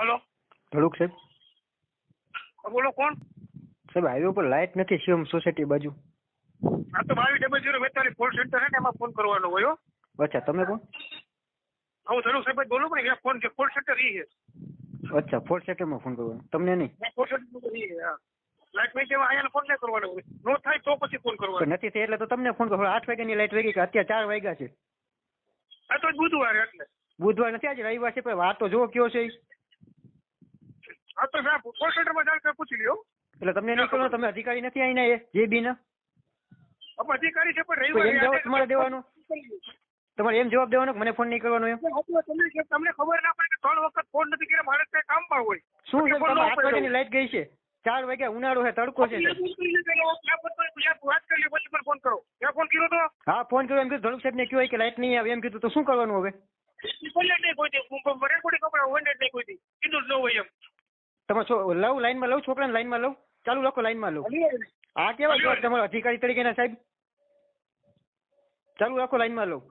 Hello? Dhaduk સાહેબ. બોલો કોણ? સાહેબ હાઈવે ઉપર લાઇટ નથી શિવમ સોસાયટી બાજુ? હા તો બાવીસ ડબલ ઝીરો બેતાલીસ કોલ સેન્ટર છે ને એમાં ફોન કરવાનો હોય હો. અચ્છા તમે કોણ? હા, ધનુ સાહેબ બોલો પણ અહીંયા ફોન છે કોલ સેન્ટર ઈ છે. અચ્છા ફોર્થ સેન્ટરમાં ફોન કરવાનો. તમને નહીં? કોલ સેન્ટર લાઈટ અહીંયા ફોન નહીં કરવાનો હોય. નો થાય તો પછી ફોન કરવાનો. નથી થઈ એટલે તો તમને ફોન કરો. આઠ વાગ્યાની લાઇટ વાગી કે અત્યારે ચાર વાગ્યા છે? આ તો બુધવાર એટલે. બુધવાર નથી આજે રવિવાર છે પણ વાત તો જોવો કયો છે. હા તો સાહેબ કોલ સેન્ટરમાં જાણ પૂછી લ્યો. એટલે તમને નહીં તમે અધિકારી નથી આવીને એ જે બી ના? અધિકારી છે પણ રવિવારે તમારે દેવાનો? તમારે એમ જવાબ દેવાનો કે મને ફોન નહીં કરવાનો એમ? તમને ખબર ના પડે કે ત્રણ વખત ફોન નથી કર્યા મારે કઈ કામમાં હોય. શું છે આઠ. વાગ્યાની લાઈટ ગઈ છે? ચાર વાગ્યા ઉનાળો છે તડકો છે. વાત કરી પછી મને ફોન કરો. ત્યાં ફોન કર્યો તો? હા ફોન કર્યો એમ કીધું ધડુક સાહેબ ને કયો કે લાઈટ નહીં આવે એમ કીધું તો શું કરવાનું હવે બોલે જ નહીં કોઈ દી રેકોર્ડિંગ કપડા હોય જ નહીં કોઈ દી કીધું જ ન હોય એમ તમે છો લવ લાઈનમાં લઉં છોકરાને લાઈનમાં લઉં ચાલુ લખો લાઈનમાં લઉં આ કેવા કેવા તમારા અધિકારી તરીકેના સાહેબ? ચાલુ રાખો લાઈનમાં લઉં